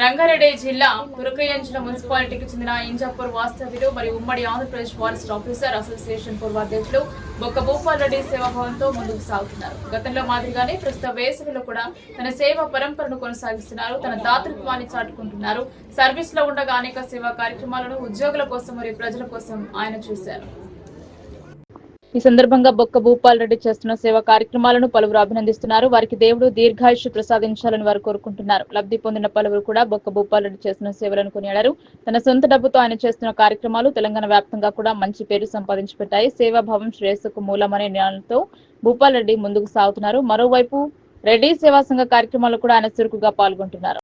రంగారెడ్డి జిల్లా తురకయంచిన మున్సిపాలిటీకి చెందిన ఇంజాపూర్ వాస్తవ్యులు మరియు ఉమ్మడి ఆంధ్రప్రదేశ్ ఫారెస్ట్ ఆఫీసర్ అసోసియేషన్ పూర్వాధ్యక్షులు బొక్క భూపాల్ రెడ్డి సేవాభావంతో ముందుకు సాగుతున్నారు. గతంలో మాదిరిగానే ప్రస్తుత వేసవిలో కూడా తన సేవ పరంపరను కొనసాగిస్తున్నారు. తన దాతృత్వాన్ని చాటుకుంటున్నారు. సర్వీస్లో ఉండగా అనేక సేవా కార్యక్రమాలను ఉద్యోగుల కోసం మరియు ప్రజల కోసం ఆయన చూశారు. ఈ సందర్భంగా బొక్క భూపాల్ రెడ్డి చేస్తున్న సేవా కార్యక్రమాలను పలువురు అభినందిస్తున్నారు. వారికి దేవుడు దీర్ఘాయుష్య ప్రసాదించాలని వారు కోరుకుంటున్నారు. లబ్ధి పొందిన పలువురు కూడా బొక్క భూపాల్ రెడ్డి చేస్తున్న సేవలను కొనియాడారు. తన సొంత డబ్బుతో ఆయన చేస్తున్న కార్యక్రమాలు తెలంగాణ వ్యాప్తంగా కూడా మంచి పేరు సంపాదించి పెట్టాయి సేవాభావం శ్రేయస్సుకు మూలమనే జ్ఞానంతో భూపాల్ రెడ్డి ముందుకు సాగుతున్నారు. మరోవైపు రెడ్డి సేవా సంఘ కార్యక్రమాల్లో కూడా ఆయన చురుకుగా పాల్గొంటున్నారు.